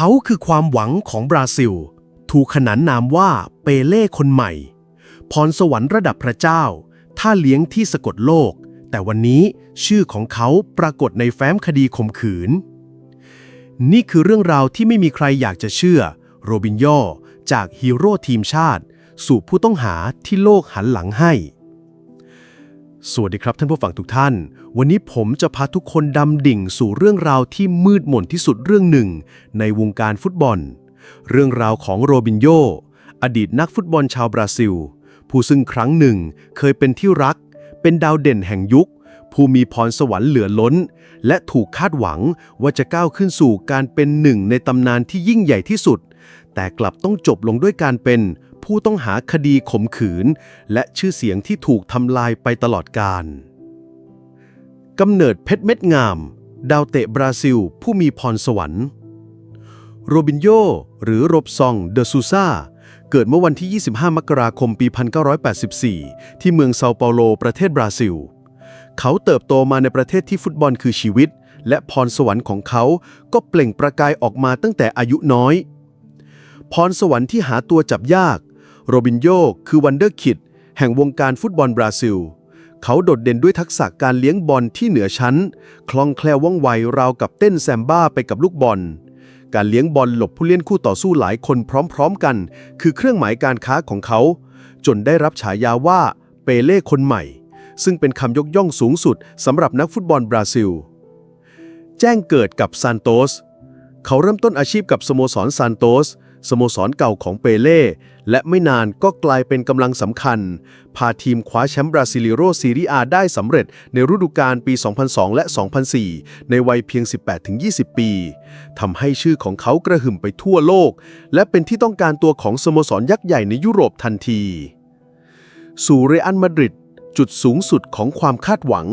เขาคือความหวังของบราซิล ถูกขนานนามว่าเปเล่คนใหม่ พรสวรรค์ระดับพระเจ้าท่าเลี้ยงที่สะกดโลก แต่วันนี้ชื่อของเขาปรากฏในแฟ้มคดีข่มขืน นี่คือเรื่องราวที่ไม่มีใครอยากจะเชื่อ โรบินโยจากฮีโร่ทีมชาติ สู่ผู้ต้องหาที่โลกหันหลังให้ สวัสดีครับท่านผู้ฟังทุกท่าน วันนี้ผมจะพาทุกคนดำดิ่งสู่เรื่องราวที่มืดมนที่สุดเรื่องหนึ่ง ในวงการฟุตบอล เรื่องราวของโรบินโยอดีตนักฟุตบอลชาวบราซิล ผู้ซึ่งครั้งหนึ่งเคยเป็นที่รัก เป็นดาวเด่นแห่งยุค ผู้มีพรสวรรค์เหลือล้น และถูกคาดหวังว่าจะก้าวขึ้นสู่การเป็นหนึ่งในตำนานที่ยิ่งใหญ่ที่สุด แต่กลับต้องจบลงด้วยการเป็น ผู้ต้องหาคดีข่มขืน และชื่อเสียงที่ถูกทำลายไปตลอดกาลกำเนิดเพชรเม็ดงาม ดาวเตะบราซิล ผู้มีพรสวรรค์ โรบินโยหรือโรบซองเดอซูซาเกิดเมื่อวันที่ 25 มกราคมปี 1984 ที่เมืองเซาเปาโล ประเทศบราซิล เขาเติบโตมาในประเทศที่ฟุตบอลคือชีวิต และพรสวรรค์ของเขาก็เปล่งประกายออกมาตั้งแต่อายุน้อย พรสวรรค์ที่หาตัวจับยาก โรบินโยคือวันเดอร์คิดแห่งวงการฟุตบอลบราซิล เขาโดดเด่นด้วยทักษะการเลี้ยงบอลที่เหนือชั้น คล่องแคล่วว่องไวราวกับเต้นแซมบ้าไปกับลูกบอล การเลี้ยงบอลหลบผู้เล่นคู่ต่อสู้หลายคนพร้อมๆกัน คือเครื่องหมายการค้าของเขา จนได้รับฉายาว่าเปเล่คนใหม่ ซึ่งเป็นคำยกย่องสูงสุดสำหรับนักฟุตบอลบราซิล แจ้งเกิดกับซานโตสเขาเริ่มต้นอาชีพกับสโมสรซานโตส สโมสรเก่าของเปเล่และไม่นานก็กลายเป็นกำลังสำคัญ พาทีมคว้าแชมป์บราซิลิโรซีรีอาได้สำเร็จในฤดูกาลปี 2002 และ 2004 ในวัยเพียง 18-20 ปีทำให้ชื่อของเขากระหึ่มไปทั่วโลก และเป็นที่ต้องการตัวของสโมสรยักษ์ใหญ่ในยุโรปทันที สู่เรอัลมาดริดจุดสูงสุดของความคาดหวัง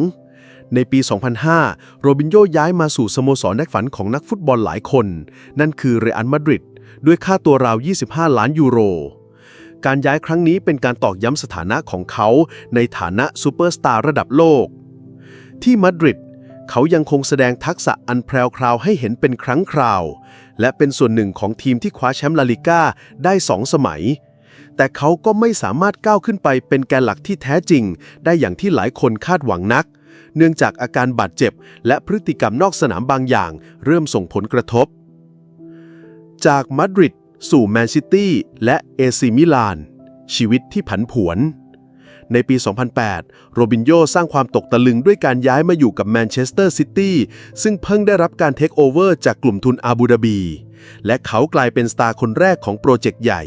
ในปี 2005 โรบินโยย้ายมาสู่สโมสรนักฝันของนักฟุตบอลหลายคน นั่นคือเรอัลมาดริด ด้วยค่าตัวราว 25 ล้านยูโร การย้ายครั้งนี้เป็นการตอกย้ำสถานะของเขาในฐานะซูเปอร์สตาร์ระดับโลก ที่มาดริดเขายังคงแสดงทักษะอันแพรวคราวให้เห็นเป็นครั้งคราว และเป็นส่วนหนึ่งของทีมที่คว้าแชมป์ลาลิก้าได้สองสมัย แต่เขาก็ไม่สามารถก้าวขึ้นไปเป็นแกนหลักที่แท้จริง ได้อย่างที่หลายคนคาดหวังนัก เนื่องจากอาการบาดเจ็บ และพฤติกรรมนอกสนามบางอย่าง เริ่มส่งผลกระทบ จากมาดริดสู่แมนซิตี้และเอซิมิลาน ชีวิตที่ผันผวน ในปี 2008 โรบินโยสร้างความตกตะลึงด้วยการย้ายมาอยู่กับแมนเชสเตอร์ซิตี้ซึ่งเพิ่งได้รับการเทคโอเวอร์จากกลุ่มทุนอาบูดาบี และเขากลายเป็นสตาร์คนแรกของโปรเจกต์ใหญ่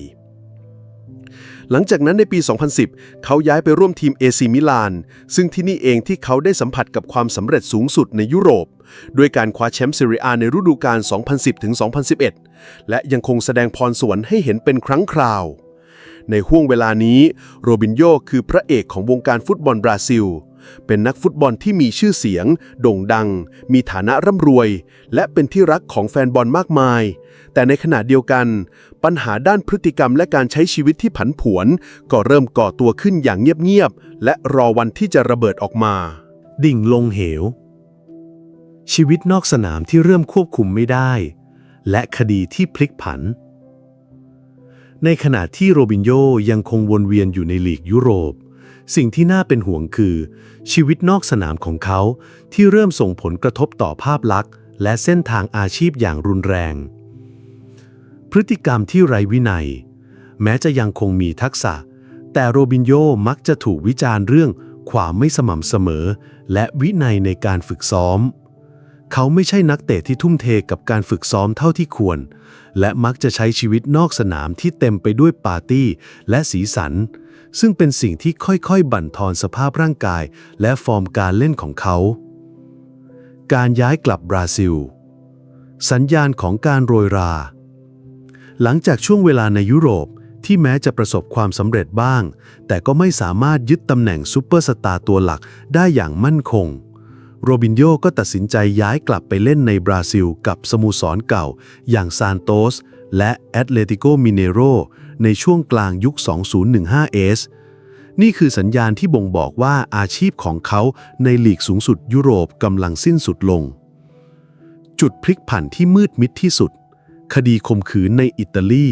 หลังจากนั้นในปี 2010 เขาย้ายไปร่วมทีมเอซิมิลาน ซึ่งที่นี่เองที่เขาได้สัมผัสกับความสำเร็จสูงสุดในยุโรป ด้วยการคว้าแชมป์ซีเรียในฤดูกาล 2010-2011 และยังคงแสดงพรสวรรค์ให้เห็นเป็นครั้งคราว ในห่วงเวลานี้โรบินโยคือพระเอกของวงการฟุตบอลบราซิล เป็นนักฟุตบอลที่มีชื่อเสียง โด่งดัง มีฐานะร่ำรวย และเป็นที่รักของแฟนบอลมากมาย แต่ในขณะเดียวกัน ปัญหาด้านพฤติกรรมและการใช้ชีวิตที่ผันผวน ก็เริ่มก่อตัวขึ้นอย่างเงียบๆและรอวันที่จะระเบิดออกมา ดิ่งลงเหว ชีวิตนอกสนามที่เริ่มควบคุมไม่ได้ และคดีที่พลิกผันในขณะที่โรบินโยยังคงวนเวียนอยู่ในลีกยุโรป สิ่งที่น่าเป็นห่วงคือ ชีวิตนอกสนามของเขาที่เริ่มส่งผลกระทบต่อภาพลักษณ์ และเส้นทางอาชีพอย่างรุนแรง พฤติกรรมที่ไร้วินัย แม้จะยังคงมีทักษะ แต่โรบินโยมักจะถูกวิจารณ์เรื่องความไม่สม่ำเสมอ และวินัยในการฝึกซ้อม เขาไม่ใช่นักเตะที่ทุ่มเทกับการฝึกซ้อมเท่าที่ควร และมักจะใช้ชีวิตนอกสนามที่เต็มไปด้วยปาร์ตี้ และสีสัน ซึ่งเป็นสิ่งที่ค่อยๆ บั่นทอนสภาพร่างกาย และฟอร์มการเล่นของเขา การย้ายกลับบราซิล สัญญาณของการโรยรา หลังจากช่วงเวลาในยุโรปที่แม้จะประสบความสำเร็จบ้าง แต่ก็ไม่สามารถยึดตำแหน่งซูเปอร์สตาร์ตัวหลักได้อย่างมั่นคง โรบินโยก็ตัดสินใจย้ายกลับไปเล่นในบราซิลกับสโมสรเก่า อย่างซานโตสและแอตเลติโกมิเนโร ในช่วงกลางยุค 2015S นี่คือสัญญาณที่บ่งบอกว่าอาชีพของเขาในหลีกสูงสุดยุโรปกำลังสิ้นสุดลง จุดพลิกผันที่มืดมิดที่สุด คดีข่มขืนในอิตาลี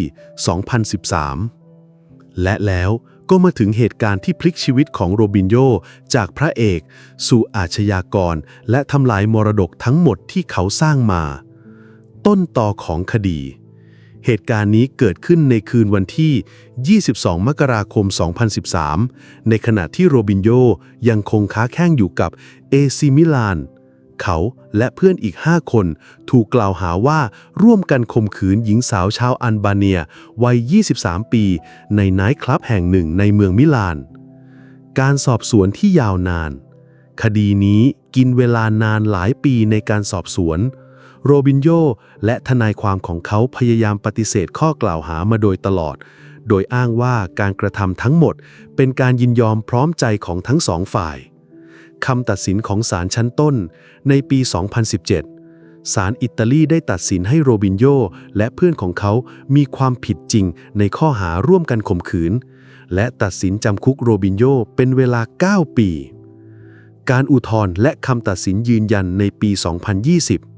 2013 และแล้วก็มาถึงเหตุการณ์ที่พลิกชีวิตของโรบินโยจากพระเอก สู่อาชญากร และทำลายมรดกทั้งหมดที่เขาสร้างมา ต้นต่อของคดี เหตุการณ์นี้เกิดขึ้นในคืนวันที่ 22 มกราคม 2013 ในขณะที่โรบินโยยังคงค้าแข้งอยู่กับเอซิมิลาน เขาและเพื่อนอีก 5 คนถูกกล่าวหาว่าร่วมกันข่มขืนหญิงสาวชาวอัลบาเนีย วัย 23 ปี ในไนท์คลับแห่งหนึ่งในเมืองมิลาน การสอบสวนที่ยาวนาน คดีนี้กินเวลานานหลายปีในการสอบสวน โรบินโยและทนายความของเขาพยายามปฏิเสธข้อกล่าวหามาโดยตลอด โดยอ้างว่าการกระทำทั้งหมด เป็นการยินยอมพร้อมใจของทั้งสองฝ่ายคำตัดสินของศาลชั้นต้นในปี 2017 ศาลอิตาลีได้ตัดสินให้โรบินโยและเพื่อนของเขามีความผิดจริงในข้อหาร่วมกันข่มขืน และตัดสินจำคุกโรบินโยเป็นเวลา 9 ปี การอุทธรณ์และคำตัดสินยืนยันในปี 2020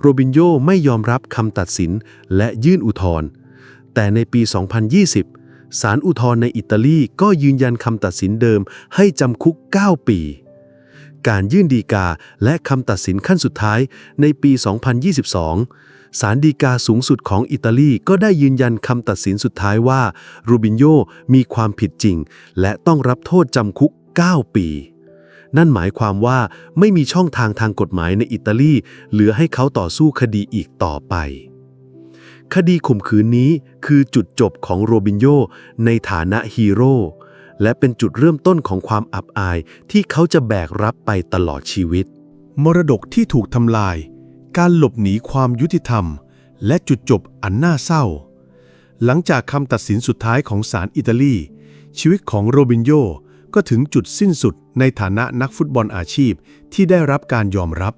โรบินโยไม่ยอมรับคำตัดสินและยื่นอุทธรณ์แต่ในปี 2020 ศาลอุทธรณ์ในอิตาลีก็ยืนยันคำตัดสินเดิมให้จำคุก 9 ปี การยื่นดีกาและคำตัดสินขั้นสุดท้ายในปี 2022 ศาลฎีกาสูงสุดของอิตาลีก็ได้ยืนยันคำตัดสินสุดท้ายว่ารูบินโยมีความผิดจริง และต้องรับโทษจำคุก 9 ปี นั่นหมายความว่าไม่มีช่องทางทางกฎหมายในอิตาลีเหลือให้เขาต่อสู้คดีอีกต่อไป คดีข่มขืนนี้คือจุดจบของโรบินโยในฐานะฮีโร่และเป็นจุดเริ่มต้นของความอับอายที่เขาจะแบกรับไปตลอดชีวิต มรดกที่ถูกทำลาย การหลบหนีความยุติธรรม และจุดจบอันน่าเศร้า หลังจากคำตัดสินสุดท้ายของศาลอิตาลี ชีวิตของโรบินโย ก็ถึงจุดสิ้นสุดในฐานะนักฟุตบอลอาชีพที่ได้รับการยอมรับ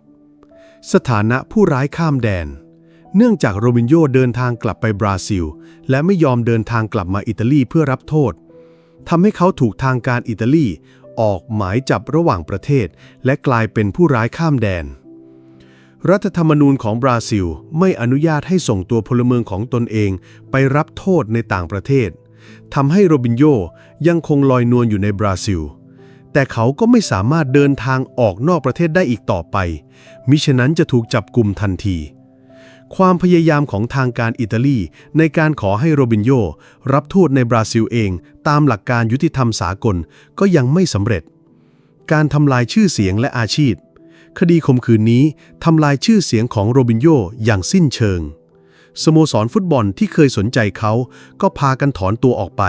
สถานะผู้ร้ายข้ามแดน เนื่องจากโรบินโยเดินทางกลับไปบราซิล และไม่ยอมเดินทางกลับมาอิตาลีเพื่อรับโทษทำให้เขาถูกทางการอิตาลี ออกหมายจับระหว่างประเทศ และกลายเป็นผู้ร้ายข้ามแดน รัฐธรรมนูญของบราซิลไม่อนุญาตให้ส่งตัวพลเมืองของตนเองไปรับโทษในต่างประเทศ ทำให้โรบินโยยังคงลอยนวลอยู่ในบราซิล แต่เขาก็ไม่สามารถเดินทางออกนอกประเทศได้อีกต่อไป มิฉะนั้นจะถูกจับกลุ่มทันที ความพยายามของทางการอิตาลีในการขอให้โรบินโยรับโทษในบราซิลเอง ตามหลักการยุติธรรมสากลก็ยังไม่สำเร็จ การทำลายชื่อเสียงและอาชีพ คดีข่มขืนนี้ทำลายชื่อเสียงของโรบินโยอย่างสิ้นเชิง สโมสรฟุตบอลที่เคยสนใจเขา ก็พากันถอนตัวออกไป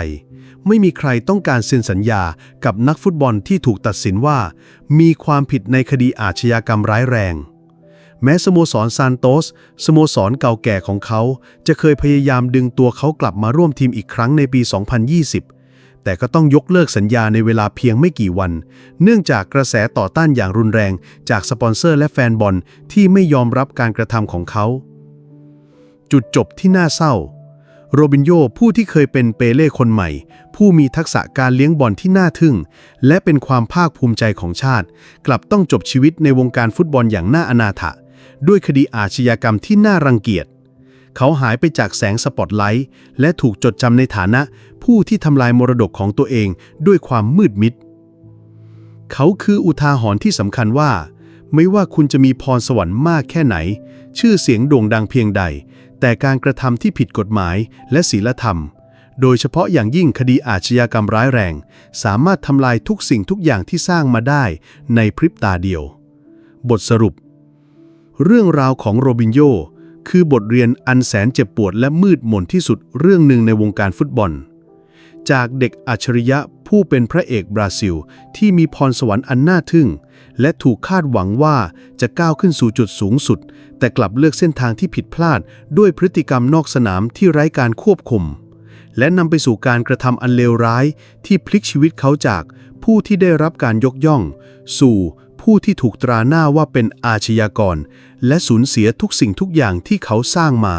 ไม่มีใครต้องการเซ็นสัญญากับนักฟุตบอลที่ถูกตัดสินว่า มีความผิดในคดีอาชญากรรมร้ายแรง แม้สโมสรซานโตสสโมสรเก่าแก่ของเขา จะเคยพยายามดึงตัวเขากลับมาร่วมทีมอีกครั้งในปี 2020แต่ก็ต้องยกเลิกสัญญาในเวลาเพียงไม่กี่วัน เนื่องจากกระแสต่อต้านอย่างรุนแรงจากสปอนเซอร์และแฟนบอลที่ไม่ยอมรับการกระทำของเขา จุดจบที่น่าเศร้า โรบินโยผู้ที่เคยเป็นเปเล่คนใหม่ ผู้มีทักษะการเลี้ยงบอลที่น่าทึ่ง และเป็นความภาคภูมิใจของชาติ กลับต้องจบชีวิตในวงการฟุตบอลอย่างน่าอนาถะ ด้วยคดีอาชญากรรมที่น่ารังเกียจ เขาหายไปจากแสงสปอตไลท์และถูกจดจำในฐานะ ผู้ที่ทำลายมรดกของตัวเองด้วยความมืดมิด เขาคืออุทาหรณ์ที่สำคัญว่าไม่ว่าคุณจะมีพรสวรรค์มากแค่ไหน ชื่อเสียงโด่งดังเพียงใด แต่การกระทำที่ผิดกฎหมายและศีลธรรม โดยเฉพาะอย่างยิ่งคดีอาชญากรรมร้ายแรง สามารถทำลายทุกสิ่งทุกอย่างที่สร้างมาได้ในพริบตาเดียว บทสรุป เรื่องราวของโรบินโยคือบทเรียนอันแสนเจ็บปวดและมืดมนที่สุดเรื่องหนึ่งในวงการฟุตบอล จากเด็กอัจฉริยะผู้เป็นพระเอกบราซิล ที่มีพรสวรรค์อันน่าทึ่ง และถูกคาดหวังว่าจะก้าวขึ้นสู่จุดสูงสุด แต่กลับเลือกเส้นทางที่ผิดพลาด ด้วยพฤติกรรมนอกสนามที่ไร้การควบคุม และนำไปสู่การกระทำอันเลวร้าย ที่พลิกชีวิตเขาจากผู้ที่ได้รับการยกย่อง สู่ผู้ที่ถูกตราหน้าว่าเป็นอาชญากร และสูญเสียทุกสิ่งทุกอย่างที่เขาสร้างมา